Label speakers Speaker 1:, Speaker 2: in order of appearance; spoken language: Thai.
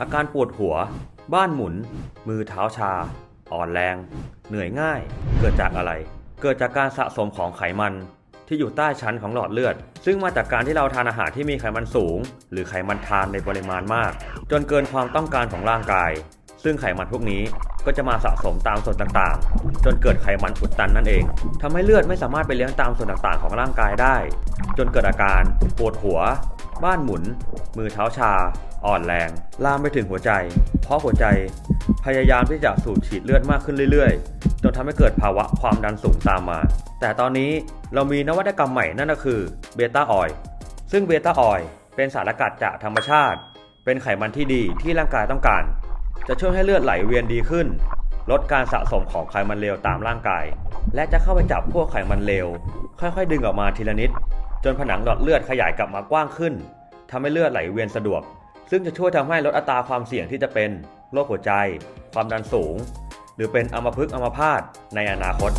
Speaker 1: อาการปวดหัว บ้านหมุน มือเท้าชา อ่อนแรง เหนื่อยง่าย เกิดจากอะไร เกิดจากการสะสมของไขมันที่อยู่ใต้ชั้นของหลอดเลือด ซึ่งมาจากการที่เราทานอาหารที่มีไขมันสูง หรือไขมันทานในปริมาณมาก จนเกินความต้องการของร่างกาย ซึ่งไขมันพวกนี้ก็จะมาสะสมตามส่วนต่างๆ จนเกิดไขมันอุดตันนั่นเองทำให้เลือดไม่สามารถไปเลี้ยงตามส่วนต่างๆ ของร่างกายได้ จนเกิดอาการปวดหัว บ้านหมุน มือเท้าชา อ่อนแรง ลามไปถึงหัวใจ เพราะหัวใจ พยายามที่จะสูบฉีดเลือดมากขึ้นเรื่อยๆ จนทำให้เกิดภาวะความดันสูงตามมา แต่ตอนนี้เรามีนวัตกรรมใหม่นั่นก็คือเบต้าออยล์ซึ่งเบต้าออยล์เป็นสารสกัดจากธรรมชาติ เป็นไขมันที่ดีที่ร่างกายต้องการ จะช่วยให้เลือดไหลเวียนดีขึ้น ลดการสะสมของไขมันเลวตามร่างกาย และจะเข้าไปจับพวกไขมันเลวค่อยๆ ดึงออกมาทีละนิด จนผนังหลอดเลือดขยายกลับมากว้างขึ้นทำให้เลือดไหลเวียนสะดวก ซึ่งจะช่วยทำให้ลดอัตราความเสี่ยงที่จะเป็นโรคหัวใจ ความดันสูง หรือเป็นอัมพฤกษ์อัมพาตในอนาคต